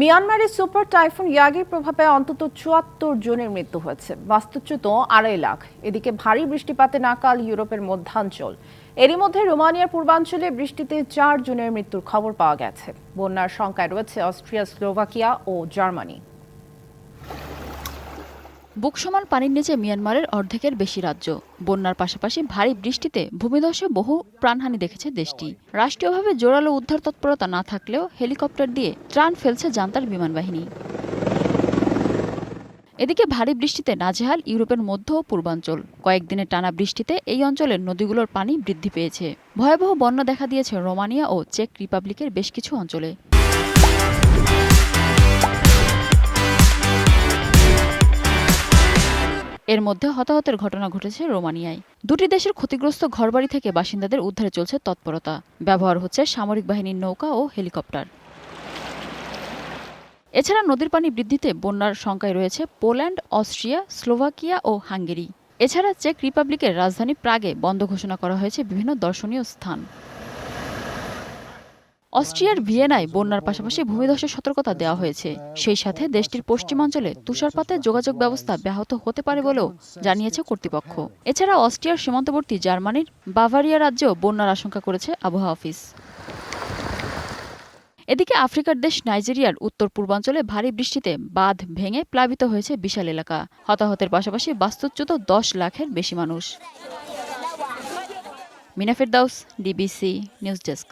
মিয়ানমারের super typhoon ইয়াগের প্রভাবে অন্তত চুয়াত্তর জনের মৃত্যু হয়েছে। বাস্তুচ্যুত আড়াই লাখ। এদিকে ভারী বৃষ্টিপাতে নাকাল ইউরোপের মধ্যাঞ্চল। এরই মধ্যে রোমানিয়ার পূর্বাঞ্চলে বৃষ্টিতে চার জনের মৃত্যুর খবর পাওয়া গেছে। বন্যার সংখ্যায় রয়েছে অস্ট্রিয়া, স্লোভাকিয়া ও জার্মানি। বুক সমান পানির নিচে মিয়ানমারের অর্ধেকের বেশি রাজ্য। বন্যার পাশাপাশি ভারী বৃষ্টিতে ভূমিধসে বহু প্রাণহানি দেখেছে দেশটি। রাষ্ট্রীয়ভাবে জোরালো উদ্ধার তৎপরতা না থাকলেও হেলিকপ্টার দিয়ে ত্রাণ ফেলছে জান্তার বিমান বাহিনী এদিকে ভারী বৃষ্টিতে নাজেহাল ইউরোপের মধ্য ও পূর্বাঞ্চল। কয়েকদিনের টানা বৃষ্টিতে এই অঞ্চলের নদীগুলোর পানি বৃদ্ধি পেয়েছে। ভয়াবহ বন্যা দেখা দিয়েছে রোমানিয়া ও চেক রিপাবলিকের বেশ কিছু অঞ্চলে। এর মধ্যে হতাহতের ঘটনা ঘটেছে রোমানিয়ায়। দুটি দেশের ক্ষতিগ্রস্ত ঘরবাড়ি থেকে বাসিন্দাদের উদ্ধারে চলছে তৎপরতা। ব্যবহার হচ্ছে সামরিক বাহিনীর নৌকা ও হেলিকপ্টার। এছাড়া নদীর পানি বৃদ্ধিতে বন্যার শঙ্কায় রয়েছে পোল্যান্ড, অস্ট্রিয়া, স্লোভাকিয়া ও হাঙ্গেরি। এছাড়া চেক রিপাবলিকের রাজধানী প্রাগে বন্ধ ঘোষণা করা হয়েছে বিভিন্ন দর্শনীয় স্থান। অস্ট্রিয়ার ভিয়েনায় বন্যার পাশাপাশি ভূমিধসের সতর্কতা দেওয়া হয়েছে। সেই সাথে দেশটির পশ্চিমাঞ্চলে তুষারপাতে যোগাযোগ ব্যবস্থা ব্যাহত হতে পারে বলেও জানিয়েছে কর্তৃপক্ষ। এছাড়া অস্ট্রিয়ার সীমান্তবর্তী জার্মানির বাভারিয়া রাজ্যেও বন্যার আশঙ্কা করেছে আবহাওয়া অফিস। এদিকে আফ্রিকার দেশ নাইজেরিয়ার উত্তর পূর্বাঞ্চলে ভারী বৃষ্টিতে বাঁধ ভেঙে প্লাবিত হয়েছে বিশাল এলাকা। হতাহতের পাশাপাশি বাস্তুচ্যুত দশ লাখের বেশি মানুষ। মিনাফির দাউস ডিবিসি নিউজ ডেস্ক।